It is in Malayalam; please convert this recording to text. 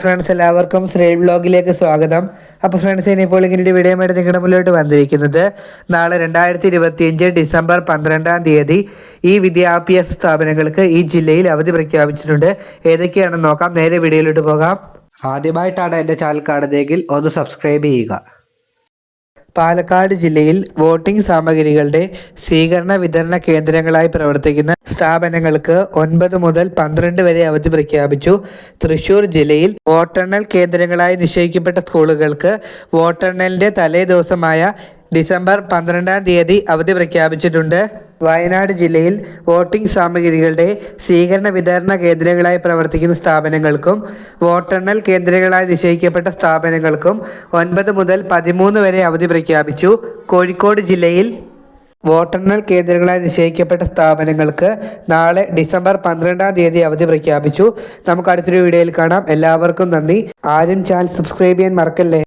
ഫ്രണ്ട്സ് എല്ലാവർക്കും ശ്രീ ബ്ലോഗിലേക്ക് സ്വാഗതം. അപ്പോൾ ഫ്രണ്ട്സ് ഇനിയിപ്പോൾ ഇങ്ങനെ ഒരു വീഡിയോ ആയിട്ട് നിങ്ങളുടെ മുന്നിലോട്ട് വന്നിരിക്കുന്നത് നാളെ രണ്ടായിരത്തി ഇരുപത്തിയഞ്ച് ഡിസംബർ പന്ത്രണ്ടാം തീയതി ഈ വിദ്യാഭ്യാസ സ്ഥാപനങ്ങൾക്ക് ഈ ജില്ലയിൽ അവധി പ്രഖ്യാപിച്ചിട്ടുണ്ട്. ഏതൊക്കെയാണെന്ന് നോക്കാം. നേരെ വീഡിയോയിലോട്ട് പോകാം. ആദ്യമായിട്ടാണ് എന്റെ ചാനൽ കാണുന്നതെങ്കിൽ ഒന്ന് സബ്സ്ക്രൈബ് ചെയ്യുക. പാലക്കാട് ജില്ലയിൽ വോട്ടിംഗ് സാമഗ്രികളുടെ സ്വീകരണ വിതരണ കേന്ദ്രങ്ങളായി പ്രവർത്തിക്കുന്ന സ്ഥാപനങ്ങൾക്ക് ഒൻപത് മുതൽ പന്ത്രണ്ട് വരെ അവധി പ്രഖ്യാപിച്ചു. തൃശൂർ ജില്ലയിൽ വോട്ടെണ്ണൽ കേന്ദ്രങ്ങളായി നിശ്ചയിക്കപ്പെട്ട സ്കൂളുകൾക്ക് വോട്ടെണ്ണലിന്റെ തലേ ദിവസമായ ഡിസംബർ പന്ത്രണ്ടാം തീയതി അവധി പ്രഖ്യാപിച്ചിട്ടുണ്ട്. വയനാട് ജില്ലയിൽ വോട്ടിംഗ് സാമഗ്രികളുടെ സ്വീകരണ വിതരണ കേന്ദ്രങ്ങളായി പ്രവർത്തിക്കുന്ന സ്ഥാപനങ്ങൾക്കും വോട്ടെണ്ണൽ കേന്ദ്രങ്ങളായി നിശ്ചയിക്കപ്പെട്ട സ്ഥാപനങ്ങൾക്കും ഒൻപത് മുതൽ പതിമൂന്ന് വരെ അവധി പ്രഖ്യാപിച്ചു. കോഴിക്കോട് ജില്ലയിൽ വോട്ടെണ്ണൽ കേന്ദ്രങ്ങളായി നിശ്ചയിക്കപ്പെട്ട സ്ഥാപനങ്ങൾക്ക് നാളെ ഡിസംബർ പന്ത്രണ്ടാം തീയതി അവധി പ്രഖ്യാപിച്ചു. നമുക്ക് അടുത്തൊരു വീഡിയോയിൽ കാണാം. എല്ലാവർക്കും നന്ദി. ആരും ചാനൽ സബ്സ്ക്രൈബ് ചെയ്യാൻ മറക്കല്ലേ?